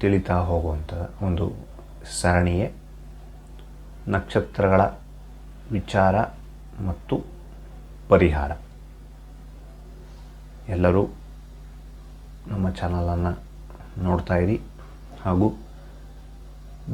ತಿಳಿತಾ ಹೋಗುವಂಥ ಒಂದು ಸರಣಿಯೇ ನಕ್ಷತ್ರಗಳ ವಿಚಾರ ಮತ್ತು ಪರಿಹಾರ. ಎಲ್ಲರೂ ನಮ್ಮ ಚಾನಲನ್ನು ನೋಡ್ತಾ ಇರಿ ಹಾಗೂ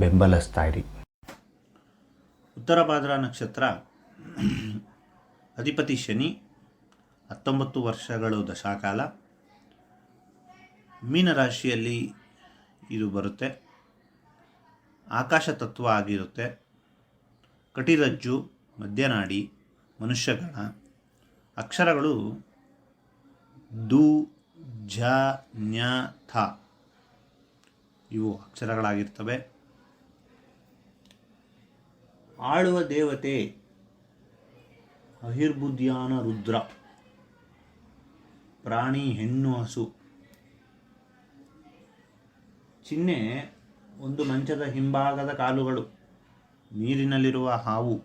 ಬೆಂಬಲಿಸ್ತಾ ಇರಿ. ಉತ್ತರ ಭಾದ್ರ ನಕ್ಷತ್ರ ಅಧಿಪತಿ ಶನಿ, ಹತ್ತೊಂಬತ್ತು ವರ್ಷಗಳು ದಶಾಕಾಲ. ಮೀನರಾಶಿಯಲ್ಲಿ ಇದು ಬರುತ್ತೆ. ಆಕಾಶ ತತ್ವ ಆಗಿರುತ್ತೆ. ಕಟಿರಜ್ಜು, ಮಧ್ಯನಾಡಿ, ಮನುಷ್ಯಗಣ. ಅಕ್ಷರಗಳು ದು ಝ ನ್ಯ, ಥ. ಇವು ಅಕ್ಷರಗಳಾಗಿರ್ತವೆ. ಆಳುವ ದೇವತೆ ಅಹಿರ್ಬುದ್ಯಾನ ರುದ್ರ. ಪ್ರಾಣಿ ಹೆಣ್ಣು ಹಸು. ಚಿಹ್ನೆ ಒಂದು ಮಂಚದ ಹಿಂಭಾಗದ ಕಾಲುಗಳು, ನೀರಿನಲ್ಲಿರುವ ಹಾವು,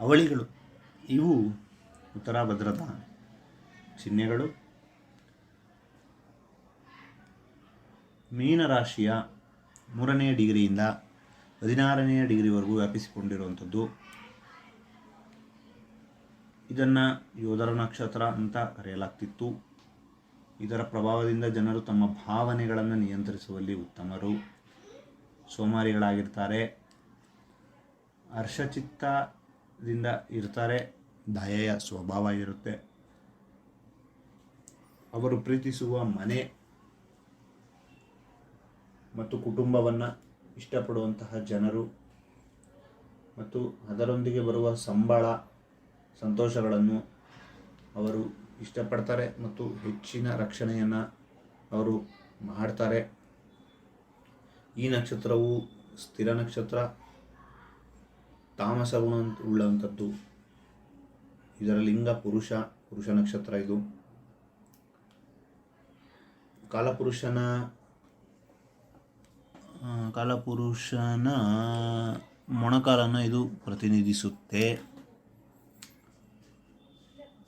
ಅವಳಿಗಳು, ಇವು ಉತ್ತರ ಭದ್ರತಾ ಚಿಹ್ನೆಗಳು. ಮೀನರಾಶಿಯ ಮೂರನೆಯ ಡಿಗ್ರಿಯಿಂದ ಹದಿನಾರನೆಯ ಡಿಗ್ರಿವರೆಗೂ ವ್ಯಾಪಿಸಿಕೊಂಡಿರುವಂಥದ್ದು. ಇದನ್ನು ಯೋಧರ ನಕ್ಷತ್ರ ಅಂತ ಕರೆಯಲಾಗ್ತಿತ್ತು. ಇದರ ಪ್ರಭಾವದಿಂದ ಜನರು ತಮ್ಮ ಭಾವನೆಗಳನ್ನು ನಿಯಂತ್ರಿಸುವಲ್ಲಿ ಉತ್ತಮರು. ಸೋಮಾರಿಗಳಾಗಿರ್ತಾರೆ. ಹರ್ಷಚಿತ್ತದಿಂದ ಇರ್ತಾರೆ. ದಯೆಯ ಸ್ವಭಾವ ಇರುತ್ತೆ. ಅವರು ಪ್ರೀತಿಸುವ ಮನೆ ಮತ್ತು ಕುಟುಂಬವನ್ನು ಇಷ್ಟಪಡುವಂತಹ ಜನರು ಮತ್ತು ಅದರೊಂದಿಗೆ ಬರುವ ಸಂಬಳ, ಸಂತೋಷಗಳನ್ನು ಅವರು ಇಷ್ಟಪಡ್ತಾರೆ ಮತ್ತು ಹೆಚ್ಚಿನ ರಕ್ಷಣೆಯನ್ನು ಅವರು ಮಾಡ್ತಾರೆ. ಈ ನಕ್ಷತ್ರವು ಸ್ಥಿರ ನಕ್ಷತ್ರ ತಾಮಸ ಗುಣ ಉಳ್ಳಂಥದ್ದು ಇದರ ಲಿಂಗ ಪುರುಷ ಪುರುಷ ನಕ್ಷತ್ರ ಇದು. ಕಾಲಪುರುಷನ ಕಾಲಪುರುಷನ ಮೊಣಕಾಲನ್ನು ಇದು ಪ್ರತಿನಿಧಿಸುತ್ತೆ.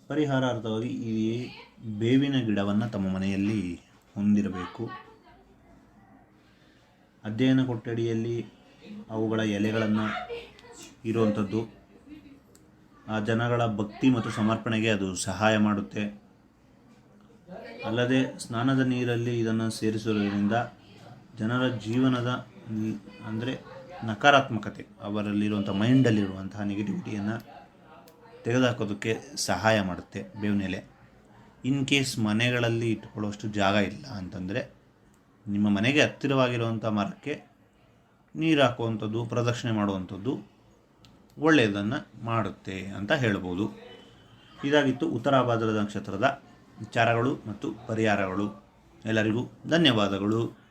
ಪರಿಹಾರಾರ್ಥವಾಗಿ ಈ ಬೇವಿನ ಗಿಡವನ್ನು ತಮ್ಮ ಮನೆಯಲ್ಲಿ ಹೊಂದಿರಬೇಕು. ಅಧ್ಯಯನ ಕೊಠಡಿಯಲ್ಲಿ ಅವುಗಳ ಎಲೆಗಳನ್ನು ಇರುವಂಥದ್ದು, ಆ ಜನಗಳ ಭಕ್ತಿ ಮತ್ತು ಸಮರ್ಪಣೆಗೆ ಅದು ಸಹಾಯ ಮಾಡುತ್ತೆ. ಅಲ್ಲದೆ ಸ್ನಾನದ ನೀರಲ್ಲಿ ಇದನ್ನು ಸೇರಿಸುವುದರಿಂದ ಜನರ ಜೀವನದ ಅಂದರೆ ನಕಾರಾತ್ಮಕತೆ, ಅವರಲ್ಲಿರುವಂಥ ಮೈಂಡಲ್ಲಿರುವಂತಹ ನೆಗೆಟಿವಿಟಿಯನ್ನು ತೆಗೆದುಹಾಕೋದಕ್ಕೆ ಸಹಾಯ ಮಾಡುತ್ತೆ ಬೇವಿನ ಎಲೆ ಇನ್ ಕೇಸ್ ಮನೆಗಳಲ್ಲಿ ಇಟ್ಕೊಳ್ಳೋಷ್ಟು ಜಾಗ ಇಲ್ಲ ಅಂತಂದರೆ ನಿಮ್ಮ ಮನೆಗೆ ಹತ್ತಿರವಾಗಿರುವಂಥ ಮರಕ್ಕೆ ನೀರು ಹಾಕುವಂಥದ್ದು, ಪ್ರದಕ್ಷಿಣೆ ಮಾಡುವಂಥದ್ದು ಒಳ್ಳೆಯದನ್ನು ಮಾಡುತ್ತೆ ಅಂತ ಹೇಳ್ಬೋದು. ಇದಾಗಿತ್ತು ಉತ್ತರಾಭಾದ್ರದ ನಕ್ಷತ್ರದ ವಿಚಾರಗಳು ಮತ್ತು ಪರಿಹಾರಗಳು. ಎಲ್ಲರಿಗೂ ಧನ್ಯವಾದಗಳು.